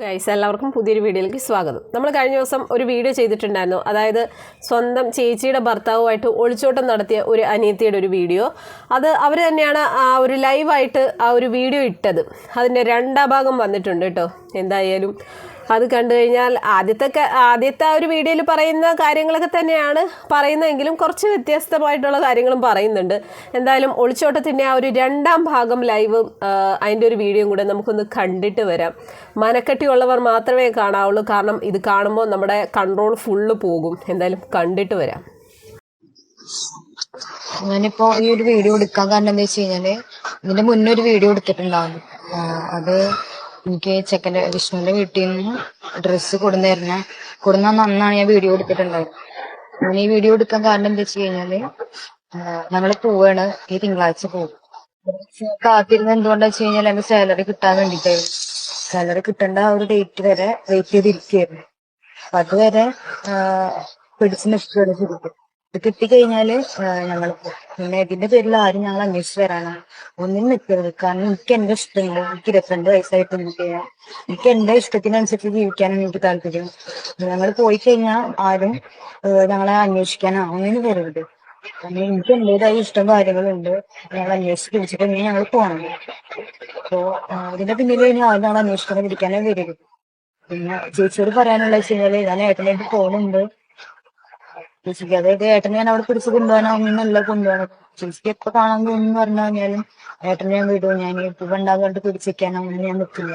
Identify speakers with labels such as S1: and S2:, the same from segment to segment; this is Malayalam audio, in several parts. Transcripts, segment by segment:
S1: ഗൈസ് എല്ലാവർക്കും പുതിയൊരു വീഡിയോയിലേക്ക് സ്വാഗതം. നമ്മൾ കഴിഞ്ഞ ദിവസം ഒരു വീഡിയോ ചെയ്തിട്ടുണ്ടായിരുന്നു. അതായത് സ്വന്തം ചേച്ചിയുടെ ഭർത്താവുമായിട്ട് ഒളിച്ചോട്ടം നടത്തിയ ഒരു അനിയത്തിയുടെ ഒരു വീഡിയോ. അത് അവർ തന്നെയാണ് ആ ഒരു ലൈവായിട്ട് ആ ഒരു വീഡിയോ ഇട്ടത്. അതിന്റെ രണ്ടാം ഭാഗം വന്നിട്ടുണ്ട് കേട്ടോ. എന്തായാലും അത് കണ്ടു കഴിഞ്ഞാൽ ആദ്യത്തെ ആദ്യത്തെ ആ ഒരു വീഡിയോയിൽ പറയുന്ന കാര്യങ്ങളൊക്കെ തന്നെയാണ് പറയുന്നതെങ്കിലും കുറച്ച് വ്യത്യസ്തമായിട്ടുള്ള കാര്യങ്ങളും പറയുന്നുണ്ട്. എന്തായാലും ഒളിച്ചോട്ടത്തിന്റെ ആ ഒരു രണ്ടാം ഭാഗം ലൈവ് അതിന്റെ ഒരു വീഡിയോയും കൂടെ നമുക്കൊന്ന് കണ്ടിട്ട് വരാം. മനക്കെട്ടിയുള്ളവർ മാത്രമേ കാണാവുള്ളൂ. കാരണം ഇത് കാണുമ്പോൾ നമ്മുടെ കൺട്രോൾ ഫുള്ള് പോകും. എന്തായാലും കണ്ടിട്ട് വരാം.
S2: ഞാനിപ്പോ ഈ ഒരു വീഡിയോ എടുക്കാൻ കാരണം എന്താ വെച്ച് കഴിഞ്ഞാൽ ഇതിന്റെ മുന്നേ ഒരു വീഡിയോ എടുത്തിട്ടുണ്ടാവും അത് എനിക്ക് ചെക്കന്റെ വിഷ്ണുവിന്റെ വീട്ടിൽ നിന്ന് ഡ്രസ്സ് കൊടുന്നായിരുന്നു. കൊടുന്ന അന്നാണ് ഞാൻ വീഡിയോ എടുത്തിട്ടുണ്ടായത് ഞാൻ ഈ വീഡിയോ എടുക്കാൻ കാരണം എന്താ വെച്ച് കഴിഞ്ഞാൽ ഞങ്ങൾ പോവാണ്. ഈ തിങ്കളാഴ്ച പോകും. കാത്തിരുന്ന് എന്തുകൊണ്ടാ വെച്ച് കഴിഞ്ഞാൽ എന്റെ സാലറി കിട്ടാൻ വേണ്ടിട്ടായിരുന്നു സാലറി കിട്ടേണ്ട ആ ഒരു ഡേറ്റ് വരെ വെയിറ്റ് ചെയ്തിരിക്കുകയായിരുന്നു. അപ്പൊ അതുവരെ പിടിച്ചു നിൽക്കുകയാണ് ശരിക്കും ഇത് കിട്ടിക്കഴിഞ്ഞാൽ ഞങ്ങൾ പിന്നെ ഇതിന്റെ പേരിൽ ആരും ഞങ്ങൾ അന്വേഷിച്ച് വരാനാ. ഒന്നിനും നിൽക്കരുത്. കാരണം എനിക്ക് എന്റെ ഇഷ്ടങ്ങൾ എനിക്ക് ഇരുപത്തിരണ്ട് വയസ്സായിട്ട് എനിക്ക് എനിക്ക് എന്റെ ഇഷ്ടത്തിനനുസരിച്ച് ജീവിക്കാനാണ് എനിക്ക് താല്പര്യം. ഞങ്ങൾ പോയി കഴിഞ്ഞാൽ ആരും ഞങ്ങളെ അന്വേഷിക്കാനോ. ഒന്നിനും വരരുത്. കാരണം എനിക്ക് എന്റേതായ ഇഷ്ടം കാര്യങ്ങളുണ്ട്. ഞങ്ങൾ അന്വേഷിച്ച് പിടിച്ചിട്ട് തന്നെ ഞങ്ങൾ പോകണം അപ്പോ അതിന്റെ പിന്നിൽ ഇനി ആരും ഞങ്ങൾ അന്വേഷിക്കാനും പിടിക്കാനോ വരരുത്. പിന്നെ ചേച്ചിയോട് പറയാനുള്ള വെച്ച് കഴിഞ്ഞാൽ ഞാൻ ഏട്ടനായിട്ട് പോകുന്നുണ്ട് ചേച്ചിക്ക് അതായത് ഏട്ടനെ ഞാൻ അവിടെ പിടിച്ച് കൊണ്ടുപോകാനൊന്നല്ല കൊണ്ടുപോകണം ചേച്ചിക്ക് എപ്പോ കാണാൻ തോന്നുന്നു പറഞ്ഞു കഴിഞ്ഞാലും ഏട്ടനെ ഞാൻ വിടും. ഞാൻ ഇപ്പൊ ഉണ്ടാകാണ്ട് പിടിച്ചിരിക്കാനോ അങ്ങനെ ഞാൻ നിൽക്കില്ല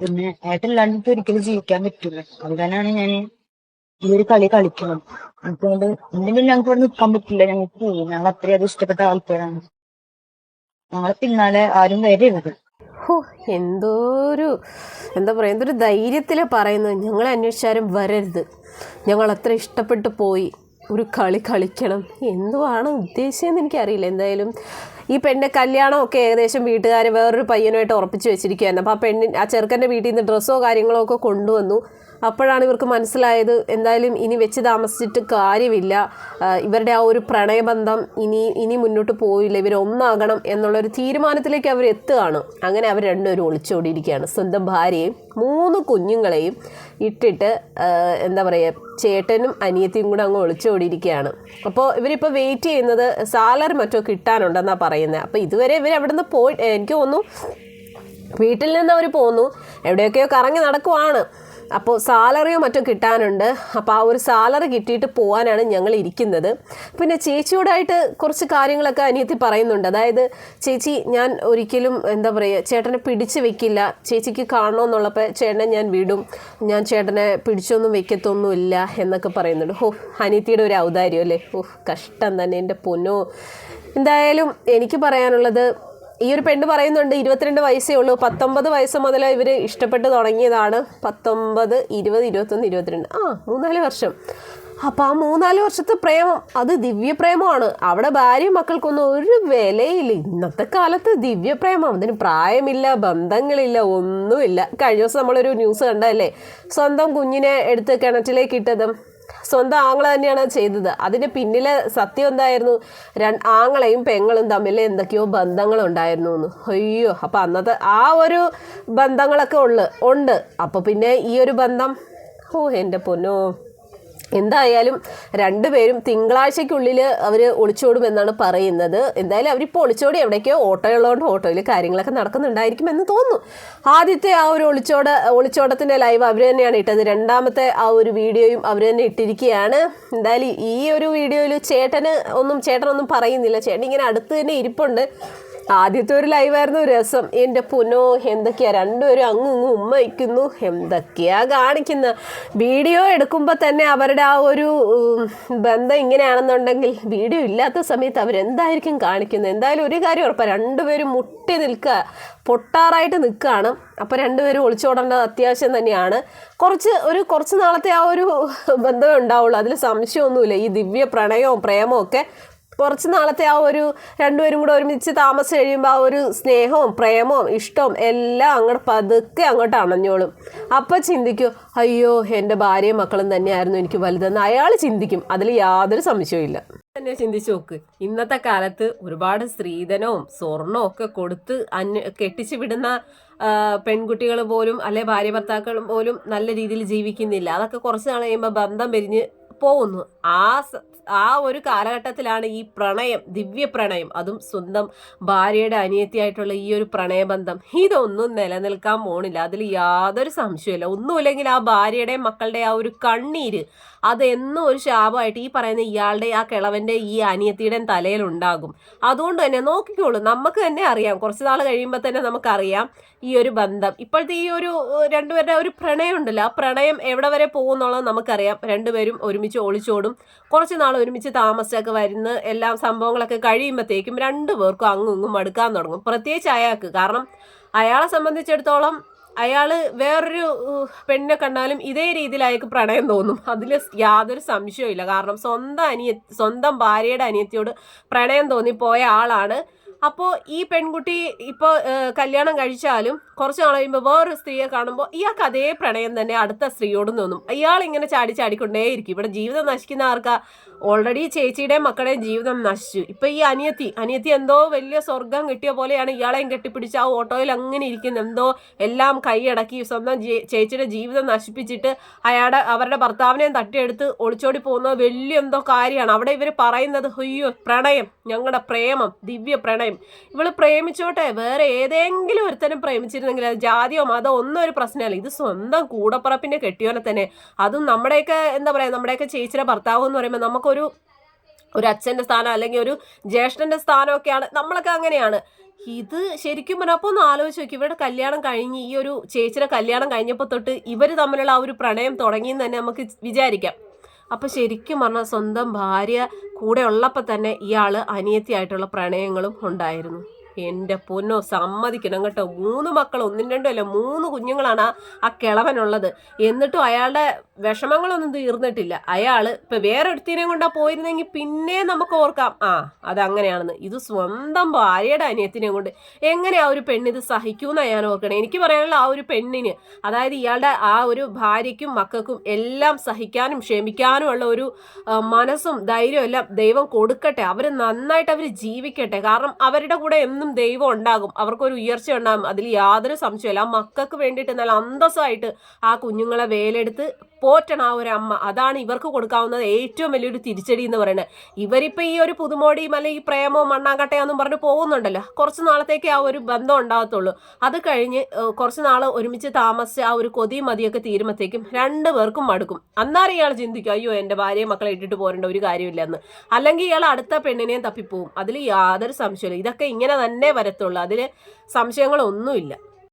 S2: പിന്നെ ഏട്ടനില്ലാണ്ട് എനിക്ക് ഒരിക്കലും ജീവിക്കാൻ പറ്റില്ല അതുകൊണ്ടാണ് ഞാൻ ഈ ഒരു കളി കളിക്കണം അതുകൊണ്ട് എന്തെങ്കിലും ഞങ്ങൾക്ക് ഇവിടെ നിൽക്കാൻ പറ്റില്ല. ഞങ്ങൾക്ക് ഞങ്ങൾ അത്രയും അത് ഇഷ്ടപ്പെട്ട ആൾക്കാരാണ്. ഞങ്ങളെ പിന്നാലെ ആരും വരരുത്
S1: ഹോ എന്തോരു എന്താ പറയുക എന്തൊരു ധൈര്യത്തിൽ പറയുന്നത്. ഞങ്ങളെ അന്വേഷിച്ചാലും വരരുത്. ഞങ്ങൾ അത്ര ഇഷ്ടപ്പെട്ടു പോയി. ഒരു കളി കളിക്കണം. എന്തുവാണ് ഉദ്ദേശിച്ചതെന്ന് എനിക്കറിയില്ല. എന്തായാലും ഈ പെണ്ണിന്റെ കല്യാണമൊക്കെ ഏകദേശം വീട്ടുകാർ വേറൊരു പയ്യനുമായിട്ട് ഉറപ്പിച്ച് വെച്ചിരിക്കുകയായിരുന്നു അപ്പോൾ ആ പെണ്ണിൻ ആ ചെറുക്കന്റെ വീട്ടിൽ നിന്ന് ഡ്രസ്സോ കാര്യങ്ങളോ ഒക്കെ കൊണ്ടുവന്നു. അപ്പോഴാണ് ഇവർക്ക് മനസ്സിലായത് എന്തായാലും ഇനി വെച്ച് താമസിച്ചിട്ട് കാര്യമില്ല. ഇവരുടെ ആ ഒരു പ്രണയബന്ധം ഇനി ഇനി മുന്നോട്ട് പോയില്ല ഇവർ ഒന്നാകണം എന്നുള്ളൊരു തീരുമാനത്തിലേക്ക് അവർ എത്തുകയാണ്. അങ്ങനെ അവർ രണ്ടുപേരും ഒളിച്ചോടിയിരിക്കുകയാണ്. സ്വന്തം ഭാര്യയും മൂന്ന് കുഞ്ഞുങ്ങളെയും ഇട്ടിട്ട് എന്താ പറയുക ചേട്ടനും അനിയത്തിയും കൂടെ അങ്ങ് ഒളിച്ചോടിയിരിക്കുകയാണ്. അപ്പോൾ ഇവരിപ്പോൾ വെയിറ്റ് ചെയ്യുന്നത് സാലറി മറ്റോ കിട്ടാനുണ്ടെന്നാണ് പറയുന്നത് അപ്പോൾ ഇതുവരെ ഇവർ അവിടെ നിന്ന് പോയി എനിക്ക് തോന്നുന്നു വീട്ടിൽ നിന്ന് അവർ പോന്നു. എവിടെയൊക്കെയോ കറങ്ങി നടക്കുവാണ്. അപ്പോൾ സാലറിയോ മറ്റോ കിട്ടാനുണ്ട്. അപ്പോൾ ആ ഒരു സാലറി കിട്ടിയിട്ട് പോകാനാണ് ഞങ്ങൾ ഇരിക്കുന്നത്. പിന്നെ ചേച്ചിയോടായിട്ട് കുറച്ച് കാര്യങ്ങളൊക്കെ അനിയത്തി പറയുന്നുണ്ട്. അതായത് ചേച്ചി ഞാൻ ഒരിക്കലും എന്താ പറയുക ചേട്ടനെ പിടിച്ചു വെക്കില്ല. ചേച്ചിക്ക് കാണണമെന്നുള്ളപ്പോൾ ചേട്ടനെ ഞാൻ വിടും. ഞാൻ ചേട്ടനെ പിടിച്ചൊന്നും വെക്കത്തൊന്നുമില്ല എന്നൊക്കെ പറയുന്നുണ്ട്. ഓ അനിയത്തിയുടെ ഒരു ഔദാര്യം അല്ലേ? ഓ കഷ്ടം തന്നെ എന്റെ പൊന്നോ. എന്തായാലും എനിക്ക് പറയാനുള്ളത് ഈ ഒരു പെണ്ണ് പറയുന്നുണ്ട് ഇരുപത്തിരണ്ട് വയസ്സേ ഉള്ളൂ. പത്തൊമ്പത് വയസ്സ് മുതൽ ഇവർ ഇഷ്ടപ്പെട്ട് തുടങ്ങിയതാണ്. പത്തൊമ്പത് ഇരുപത് ഇരുപത്തൊന്ന് ഇരുപത്തിരണ്ട്. ആ മൂന്നാൽ വർഷം. അപ്പം ആ മൂന്നാൽ വർഷത്തെ പ്രേമം അത് ദിവ്യപ്രേമമാണ്. അവിടെ ഭാര്യയും മക്കൾക്കൊന്നും ഒരു വിലയില്ല. ഇന്നത്തെ കാലത്ത് ദിവ്യപ്രേമം. അതിന് പ്രായമില്ല ബന്ധങ്ങളില്ല ഒന്നുമില്ല. കഴിഞ്ഞ ദിവസം നമ്മളൊരു ന്യൂസ് കണ്ടല്ലേ സ്വന്തം കുഞ്ഞിനെ എടുത്ത് കിണറ്റിലേക്ക് ഇട്ടതും. സ്വന്തം ആങ്ങള തന്നെയാണ് ചെയ്തത്. അതിന് പിന്നിലെ സത്യം എന്തായിരുന്നു? ആങ്ങളെയും പെങ്ങളും തമ്മിൽ എന്തൊക്കെയോ ബന്ധങ്ങളുണ്ടായിരുന്നു എന്ന്. അയ്യോ അപ്പം അന്നത്തെ ആ ഒരു ബന്ധങ്ങളൊക്കെ ഉള്ളു ഉണ്ട്. അപ്പോൾ പിന്നെ ഈ ഒരു ബന്ധം ഓ എന്റെ പൊന്നോ. എന്തായാലും രണ്ടുപേരും തിങ്കളാഴ്ചയ്ക്കുള്ളിൽ അവർ ഒളിച്ചോടുമെന്നാണ് പറയുന്നത്. എന്തായാലും അവരിപ്പോൾ ഒളിച്ചോടി എവിടേക്കോ ഓട്ടോ ഉള്ളതുകൊണ്ട് ഓട്ടോയിൽ കാര്യങ്ങളൊക്കെ നടക്കുന്നുണ്ടായിരിക്കും എന്ന് തോന്നുന്നു. ആദ്യത്തെ ആ ഒരു ഒളിച്ചോട ഒളിച്ചോടത്തിന്റെ ലൈവ് അവർ തന്നെയാണ് ഇട്ടത്. രണ്ടാമത്തെ ആ ഒരു വീഡിയോയും അവർ തന്നെ ഇട്ടിരിക്കുകയാണ്. എന്തായാലും ഈ ഒരു വീഡിയോയിൽ ചേട്ടന് ഒന്നും ചേട്ടനൊന്നും പറയുന്നില്ല. ചേട്ടൻ ഇങ്ങനെ അടുത്ത് തന്നെ ഇരിപ്പുണ്ട്. ആദ്യത്തെ ഒരു ലൈവായിരുന്നു രസം. എന്റെ പുനോ എന്തൊക്കെയാ? രണ്ടുപേരും അങ്ങും ഇങ്ങും ഉമ്മ വയ്ക്കുന്നു. എന്തൊക്കെയാ കാണിക്കുന്ന? വീഡിയോ എടുക്കുമ്പോൾ തന്നെ അവരുടെ ആ ഒരു ബന്ധം ഇങ്ങനെയാണെന്നുണ്ടെങ്കിൽ വീഡിയോ ഇല്ലാത്ത സമയത്ത് അവരെന്തായിരിക്കും കാണിക്കുന്നത് എന്തായാലും ഒരു കാര്യം ഉറപ്പാണ് രണ്ടുപേരും മുട്ടി നിൽക്കുക പൊട്ടാറായിട്ട് നിൽക്കുകയാണ് അപ്പോൾ രണ്ടുപേരും ഒളിച്ചോടേണ്ടത് അത്യാവശ്യം തന്നെയാണ്. കുറച്ച് ഒരു കുറച്ച് നാളത്തെ ആ ഒരു ബന്ധമേ ഉണ്ടാവുള്ളൂ. അതിൽ സംശയമൊന്നുമില്ല. ഈ ദിവ്യ പ്രണയവും പ്രേമവും ഒക്കെ കുറച്ച് നാളത്തെ ആ ഒരു രണ്ടുപേരും കൂടെ ഒരുമിച്ച് താമസം കഴിയുമ്പോൾ ആ ഒരു സ്നേഹവും പ്രേമവും ഇഷ്ടവും എല്ലാം അങ്ങോട്ട് പതുക്കെ അങ്ങോട്ട് അണഞ്ഞോളും. അപ്പം ചിന്തിക്കും അയ്യോ എന്റെ ഭാര്യയും മക്കളും തന്നെയായിരുന്നു എനിക്ക് വലുതെന്ന്. അയാൾ ചിന്തിക്കും അതിൽ യാതൊരു സംശയവും തന്നെ ചിന്തിച്ചു നോക്ക് ഇന്നത്തെ കാലത്ത് ഒരുപാട് സ്ത്രീധനവും സ്വർണവും ഒക്കെ കൊടുത്ത് അന്യ കെട്ടിച്ചു വിടുന്ന പെൺകുട്ടികൾ പോലും അല്ലെ ഭാര്യ ഭർത്താക്കൾ പോലും നല്ല രീതിയിൽ ജീവിക്കുന്നില്ല. അതൊക്കെ കുറച്ച് നാൾ കഴിയുമ്പോൾ ബന്ധം പിരിഞ്ഞ് പോകുന്നു. ആ ആ ഒരു കാലഘട്ടത്തിലാണ് ഈ പ്രണയം ദിവ്യ പ്രണയം അതും സ്വന്തം ഭാര്യയുടെ അനിയത്തിയായിട്ടുള്ള ഈ ഒരു പ്രണയബന്ധം. ഇതൊന്നും നിലനിൽക്കാൻ പോണില്ല. അതിൽ യാതൊരു സംശയമില്ല ഒന്നുമില്ലെങ്കിൽ ആ ഭാര്യയുടെ മക്കളുടെ ആ ഒരു കണ്ണീര് അതെന്നും ഒരു ശാപമായിട്ട് ഈ പറയുന്ന ഇയാളുടെ ആ കിളവന്റെ ഈ അനിയത്തിയുടെ തലയിൽ ഉണ്ടാകും. അതുകൊണ്ട് തന്നെ നോക്കിക്കോളൂ. നമുക്ക് തന്നെ അറിയാം. കുറച്ച് നാൾ കഴിയുമ്പോൾ തന്നെ നമുക്കറിയാം ഈ ഒരു ബന്ധം. ഇപ്പോഴത്തെ ഈ ഒരു രണ്ടുപേരുടെ ഒരു പ്രണയം ഉണ്ടല്ലോ ആ പ്രണയം എവിടെ വരെ പോകുന്നുള്ളത് നമുക്കറിയാം. രണ്ടുപേരും ഒരുമിച്ച് ഒളിച്ചോടും. കുറച്ച് നാൾ ഒരുമിച്ച് താമസിച്ചൊക്കെ വരുന്ന എല്ലാ സംഭവങ്ങളൊക്കെ കഴിയുമ്പോഴത്തേക്കും രണ്ടുപേർക്കും അങ്ങും ഇങ്ങും മടുക്കാൻ തുടങ്ങും. പ്രത്യേകിച്ച് അയാൾക്ക്. കാരണം അയാളെ സംബന്ധിച്ചിടത്തോളം അയാൾ വേറൊരു പെണ്ണിനെ കണ്ടാലും ഇതേ രീതിയിൽ അയാൾക്ക് പ്രണയം തോന്നും. അതിൽ യാതൊരു സംശയവും കാരണം സ്വന്തം അനിയ സ്വന്തം ഭാര്യയുടെ അനിയത്തിയോട് പ്രണയം തോന്നിപ്പോയ ആളാണ് അപ്പോൾ ഈ പെൺകുട്ടി ഇപ്പോൾ കല്യാണം കഴിച്ചാലും കുറച്ച് നാൾ കഴിയുമ്പോൾ വേറൊരു സ്ത്രീയെ കാണുമ്പോൾ ഇയാൾക്ക് അതേ പ്രണയം തന്നെ അടുത്ത സ്ത്രീയോടും തോന്നും. ഇയാൾ ഇങ്ങനെ ചാടി ചാടിക്കൊണ്ടേയിരിക്കും. ഇവിടെ ജീവിതം നശിക്കുന്ന ആർക്കാ? ഓൾറെഡി ചേച്ചിയുടെ മക്കളുടെയും ജീവിതം നശിച്ചു. ഇപ്പം ഈ അനിയത്തി അനിയത്തി എന്തോ വലിയ സ്വർഗം കിട്ടിയ പോലെയാണ് ഇയാളെയും കെട്ടിപ്പിടിച്ച് ആ ഓട്ടോയിൽ അങ്ങനെ ഇരിക്കുന്നത് എന്തോ എല്ലാം കൈയടക്കി സ്വന്തം ചേച്ചിയുടെ ജീവിതം നശിപ്പിച്ചിട്ട് അയാളുടെ അവരുടെ ഭർത്താവിനെയും തട്ടിയെടുത്ത് ഒളിച്ചോടി പോകുന്ന വലിയ എന്തോ കാര്യമാണ്. അവിടെ ഇവർ പറയുന്നത് അയ്യോ പ്രണയം ഞങ്ങളുടെ പ്രേമം ദിവ്യ പ്രണയം ഇവൾ പ്രേമിച്ചോട്ടെ. വേറെ ഏതെങ്കിലും ഒരുത്തനും പ്രേമിച്ചിരുന്നെങ്കിൽ അത് ജാതിയോ മതോ ഒന്നും ഒരു പ്രശ്നമല്ല. ഇത് സ്വന്തം കൂടപ്പറപ്പിന്റെ കെട്ടിയോനെ തന്നെ. അതും നമ്മുടെയൊക്കെ എന്താ പറയാ നമ്മുടെയൊക്കെ ചേച്ചിയുടെ ഭർത്താവ് എന്ന് പറയുമ്പോൾ നമുക്കൊരു ഒരു അച്ഛന്റെ സ്ഥാനം അല്ലെങ്കിൽ ഒരു ജ്യേഷ്ഠന്റെ സ്ഥാനമൊക്കെയാണ്. നമ്മളൊക്കെ അങ്ങനെയാണ്. ഇത് ശരിക്കും പറഞ്ഞാൽ അപ്പോൾ ഒന്ന് ആലോചിച്ച് നോക്കി. ഇവരുടെ കല്യാണം കഴിഞ്ഞ് ഈ ഒരു ചേച്ചിയുടെ കല്യാണം കഴിഞ്ഞപ്പോൾ തൊട്ട് ഇവർ തമ്മിലുള്ള ആ ഒരു പ്രണയം തുടങ്ങിയെന്ന് തന്നെ നമുക്ക് വിചാരിക്കാം. അപ്പൊ ശരിക്കും പറഞ്ഞാൽ സ്വന്തം ഭാര്യ കൂടെ ഉള്ളപ്പോൾ തന്നെ ഇയാൾ അനിയത്തിയായിട്ടുള്ള പ്രണയങ്ങളും ഉണ്ടായിരുന്നു. എന്റെ പൊന്നോ സമ്മതിക്കണം കേട്ടോ. മൂന്ന് മക്കൾ ഒന്നും രണ്ടും അല്ല മൂന്ന് കുഞ്ഞുങ്ങളാണ് ആ കിളവനുള്ളത്. എന്നിട്ടും അയാളുടെ വിഷമങ്ങളൊന്നും തീർന്നിട്ടില്ല. അയാൾ ഇപ്പൊ വേറെ ഒരുത്തിനെ കൊണ്ടാ പോയിരുന്നെങ്കിൽ പിന്നെ നമുക്ക് ഓർക്കാം. ആ അതങ്ങനെയാണെന്ന്. ഇത് സ്വന്തം ഭാര്യയുടെ അനിയത്തിനെ കൊണ്ട് എങ്ങനെ ആ ഒരു പെണ്ണിത് ഇത് സഹിക്കൂന്നാ ഞാൻ ഓർക്കണേ. എനിക്ക് പറയാനുള്ള ആ ഒരു പെണ്ണിന് അതായത് ഇയാളുടെ ആ ഒരു ഭാര്യയ്ക്കും മക്കൾക്കും എല്ലാം സഹിക്കാനും ക്ഷമിക്കാനും ഉള്ള ഒരു മനസ്സും ധൈര്യവും എല്ലാം ദൈവം കൊടുക്കട്ടെ. അവർ നന്നായിട്ട് അവർ ജീവിക്കട്ടെ. കാരണം അവരുടെ കൂടെ എന്നും ദൈവം ഉണ്ടാകും. അവർക്കൊരു ഉയർച്ച ഉണ്ടാകും. അതിൽ യാതൊരു സംശയമില്ല ആ മക്കൾക്ക് വേണ്ടിയിട്ട് നല്ല അന്തസ്സായിട്ട് ആ കുഞ്ഞുങ്ങളെ വേലെടുത്ത് പോറ്റണം ആ ഒരു അമ്മ. അതാണ് ഇവർക്ക് കൊടുക്കാവുന്നത് ഏറ്റവും വലിയൊരു തിരിച്ചടി എന്ന് പറയുന്നത്. ഇവരിപ്പോൾ ഈ ഒരു പുതുമോടിയും അല്ലെങ്കിൽ പ്രേമോ മണ്ണാങ്കട്ടയാന്നും പറഞ്ഞ് പോകുന്നുണ്ടല്ലോ. കുറച്ച് നാളത്തേക്ക് ആ ഒരു ബന്ധം ഉണ്ടാകത്തുള്ളൂ. അത് കഴിഞ്ഞ് കുറച്ച് നാൾ ഒരുമിച്ച് താമസിച്ച് ആ ഒരു കൊതിയും മതിയൊക്കെ തീരുമ്പോഴത്തേക്കും രണ്ടു പേർക്കും മടുക്കും. അന്നേരം ഇയാൾ ചിന്തിക്കും അയ്യോ എന്റെ ഭാര്യയെ മക്കളെ ഇട്ടിട്ട് പോരേണ്ട ഒരു കാര്യമില്ലെന്ന്. അല്ലെങ്കിൽ ഇയാൾ അടുത്ത പെണ്ണിനെയും തപ്പിപ്പോവും. അതിൽ യാതൊരു സംശയമില്ല ഇതൊക്കെ ഇങ്ങനെ തന്നെ വരത്തുള്ളൂ. അതിൽ സംശയങ്ങളൊന്നുമില്ല.